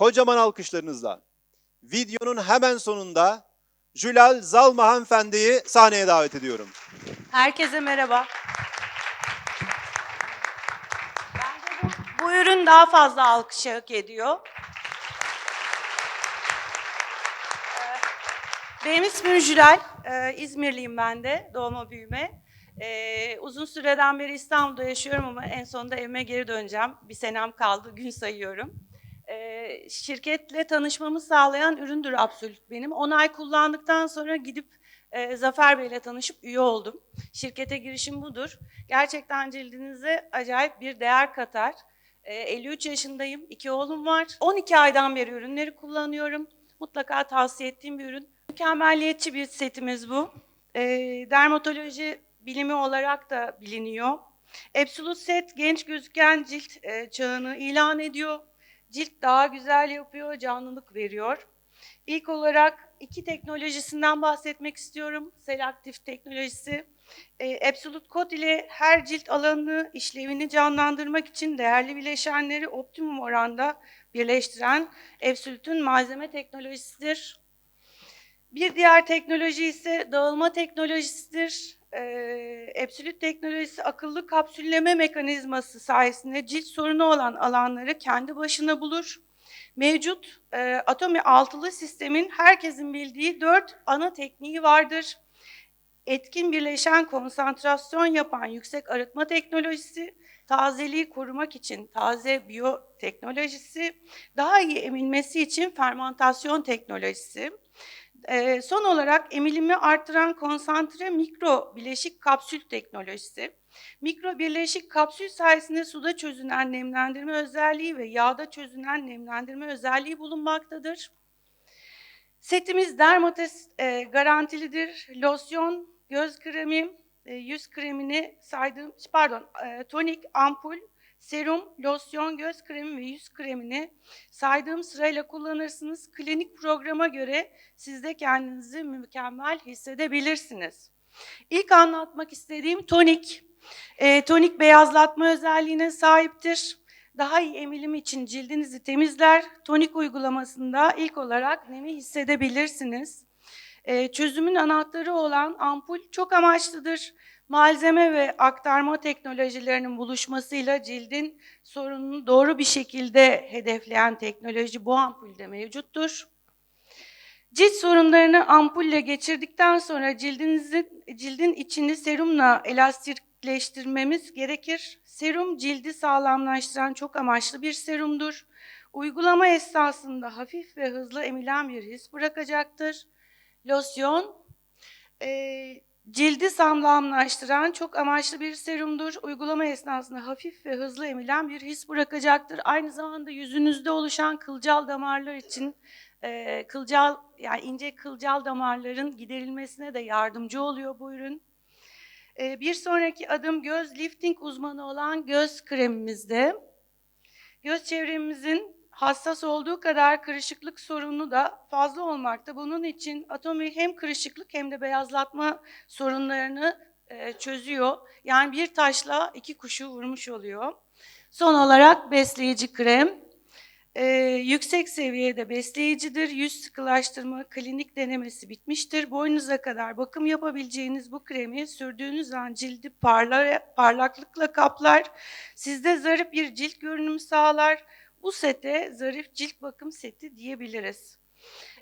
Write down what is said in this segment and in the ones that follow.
kocaman alkışlarınızla videonun hemen sonunda Jülal Zalma hanımefendiyi sahneye davet ediyorum. Herkese merhaba. Bence bu, bu ürün daha fazla alkış hak ediyor. Ee, Benim ismim Jülal. Ee, İzmirliyim ben de, doğma büyüme. Ee, uzun süreden beri İstanbul'da yaşıyorum ama en sonunda evime geri döneceğim. Bir senem kaldı, gün sayıyorum. Ee, şirketle tanışmamı sağlayan üründür Absolut benim. 10 ay kullandıktan sonra gidip e, Zafer Bey'le tanışıp üye oldum. Şirkete girişim budur. Gerçekten cildinize acayip bir değer katar. E, 53 yaşındayım, iki oğlum var. 12 aydan beri ürünleri kullanıyorum. Mutlaka tavsiye ettiğim bir ürün. Mükemmeliyetçi bir setimiz bu. E, dermatoloji bilimi olarak da biliniyor. Absolute Set genç gözüken cilt e, çağını ilan ediyor. Cilt daha güzel yapıyor, canlılık veriyor. İlk olarak iki teknolojisinden bahsetmek istiyorum. Selektif teknolojisi. E, Absolute Code ile her cilt alanını, işlevini canlandırmak için değerli bileşenleri optimum oranda birleştiren Absolute'ün malzeme teknolojisidir. Bir diğer teknoloji ise dağılma teknolojisidir. Ee, Absolute teknolojisi akıllı kapsülleme mekanizması sayesinde cilt sorunu olan alanları kendi başına bulur. Mevcut e, Atomi altılı sistemin herkesin bildiği dört ana tekniği vardır. Etkin birleşen konsantrasyon yapan yüksek arıtma teknolojisi, tazeliği korumak için taze biyoteknolojisi, daha iyi emilmesi için fermentasyon teknolojisi. Ee, son olarak emilimi artıran konsantre mikro bileşik kapsül teknolojisi. Mikro birleşik kapsül sayesinde suda çözünen nemlendirme özelliği ve yağda çözünen nemlendirme özelliği bulunmaktadır. Setimiz dermates e, garantilidir. Losyon, göz kremi, e, yüz kremini saydığım, pardon, e, tonik, ampul, serum, losyon, göz kremi ve yüz kremini saydığım sırayla kullanırsınız. Klinik programa göre siz de kendinizi mükemmel hissedebilirsiniz. İlk anlatmak istediğim tonik. E, tonik beyazlatma özelliğine sahiptir. Daha iyi emilim için cildinizi temizler. Tonik uygulamasında ilk olarak nemi hissedebilirsiniz. E, çözümün anahtarı olan ampul çok amaçlıdır. Malzeme ve aktarma teknolojilerinin buluşmasıyla cildin sorununu doğru bir şekilde hedefleyen teknoloji bu ampulde mevcuttur. Cilt sorunlarını ampulle geçirdikten sonra cildinizin cildin içini serumla elastikleştirmemiz gerekir. Serum cildi sağlamlaştıran çok amaçlı bir serumdur. Uygulama esnasında hafif ve hızlı emilen bir his bırakacaktır. Losyon e, cildi sağlamlaştıran çok amaçlı bir serumdur. Uygulama esnasında hafif ve hızlı emilen bir his bırakacaktır. Aynı zamanda yüzünüzde oluşan kılcal damarlar için e, kılcal yani ince kılcal damarların giderilmesine de yardımcı oluyor bu ürün. E, bir sonraki adım göz lifting uzmanı olan göz kremimizde. Göz çevremizin hassas olduğu kadar kırışıklık sorunu da fazla olmakta. Bunun için Atomi hem kırışıklık hem de beyazlatma sorunlarını e, çözüyor. Yani bir taşla iki kuşu vurmuş oluyor. Son olarak besleyici krem. Ee, yüksek seviyede besleyicidir. Yüz sıkılaştırma klinik denemesi bitmiştir. Boynunuza kadar bakım yapabileceğiniz bu kremi sürdüğünüz an cildi parlar, parlaklıkla kaplar. Sizde zarif bir cilt görünümü sağlar. Bu sete zarif cilt bakım seti diyebiliriz.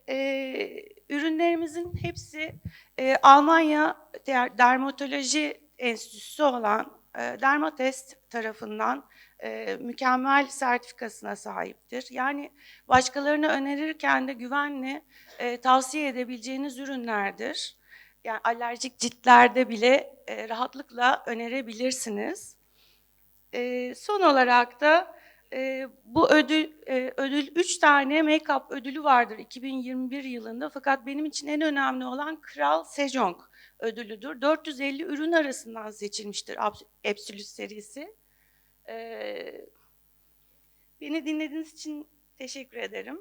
Ee, ürünlerimizin hepsi e, Almanya Dermatoloji Enstitüsü olan e, Dermatest tarafından e, mükemmel sertifikasına sahiptir. Yani başkalarına önerirken de güvenli e, tavsiye edebileceğiniz ürünlerdir. Yani alerjik ciltlerde bile e, rahatlıkla önerebilirsiniz. E, son olarak da e, bu ödül e, ödül 3 tane make-up ödülü vardır 2021 yılında. Fakat benim için en önemli olan Kral Sejong ödülüdür. 450 ürün arasından seçilmiştir Absolute serisi. Ee, beni dinlediğiniz için teşekkür ederim.